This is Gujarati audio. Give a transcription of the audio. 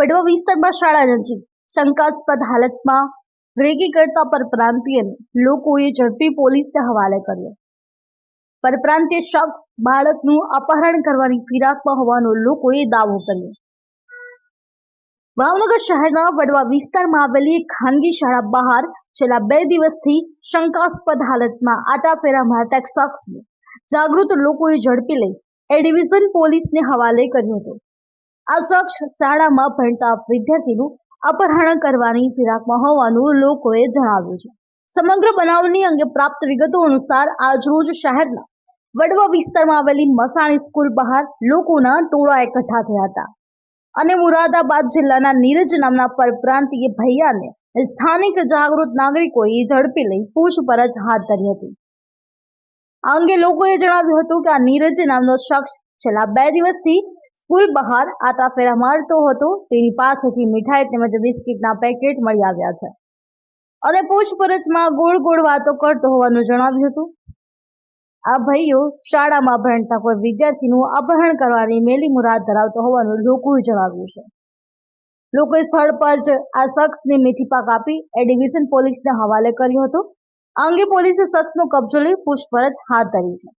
વડવા વિસ્તારમાં શાળા નજીક શંકાસ્પદ હાલતમાં રેકી કરતા પરપ્રાંતિયને લોકોએ ઝડપી પોલીસને હવાલે કર્યો. પરપ્રાંતીય શખ્સ બાળકનું અપહરણ કરવાની ફિરાકમાં હોવાનો લોકોએ દાવો કર્યો. ભાવનગર શહેરના વડવા વિસ્તારમાં આવેલી ખાનગી શાળા બહાર છેલ્લા બે દિવસથી શંકાસ્પદ હાલતમાં આટાફેરા મારતા શખ્સને જાગૃત લોકોએ ઝડપી લઈ એ ડિવિઝન પોલીસને હવાલે કર્યો હતો. આ શાળામાં ભણતા વિદ્યાર્થીનું અપહરણ કરવાની ફિરાકમાં હોવાનું લોકોએ જણાવ્યું છે. સમગ્ર બનાવની અંગે પ્રાપ્ત વિગતો અનુસાર આજરોજ શહેરના વડવા વિસ્તારમાં આવેલી મસાણી સ્કૂલ બહાર લોકોના ટોળા એકઠા થયા હતા અને મુરાદાબાદ જિલ્લાના નીરજ નામના પરપ્રાંતીય ભૈયાને સ્થાનિક જાગૃત નાગરિકોએ ઝડપી લઈ પૂછપરછ હાથ ધરી હતી. આ અંગે લોકોએ જણાવ્યું હતું કે આ નીરજ નામનો શખ્સ છેલ્લા બે દિવસથી સ્કૂલ બહાર આટાફેરા મારતો હતો. તેની પાસેથી મીઠાઈ તેમજ બિસ્કીટના પેકેટ મળી આવ્યા છે. અને પૂછપરછમાં ગોળ ગોળ વાતો કરતો હોવાનું જણાવ્યું હતું. આ ભાઈઓ શાળામાં ભણતા કોઈ વિદ્યાર્થીનું અપહરણ કરવાની મેલી મુરાદ ધરાવતો હોવાનું લોકોએ જણાવ્યું છે. લોકોએ સ્થળ પર જ આ શખ્સને મેથી પાક આપી એ ડિવિઝન પોલીસને હવાલે કર્યો હતો. આ અંગે પોલીસે શખ્સનો કબજો લઈ પૂછપરછ હાથ ધરી છે.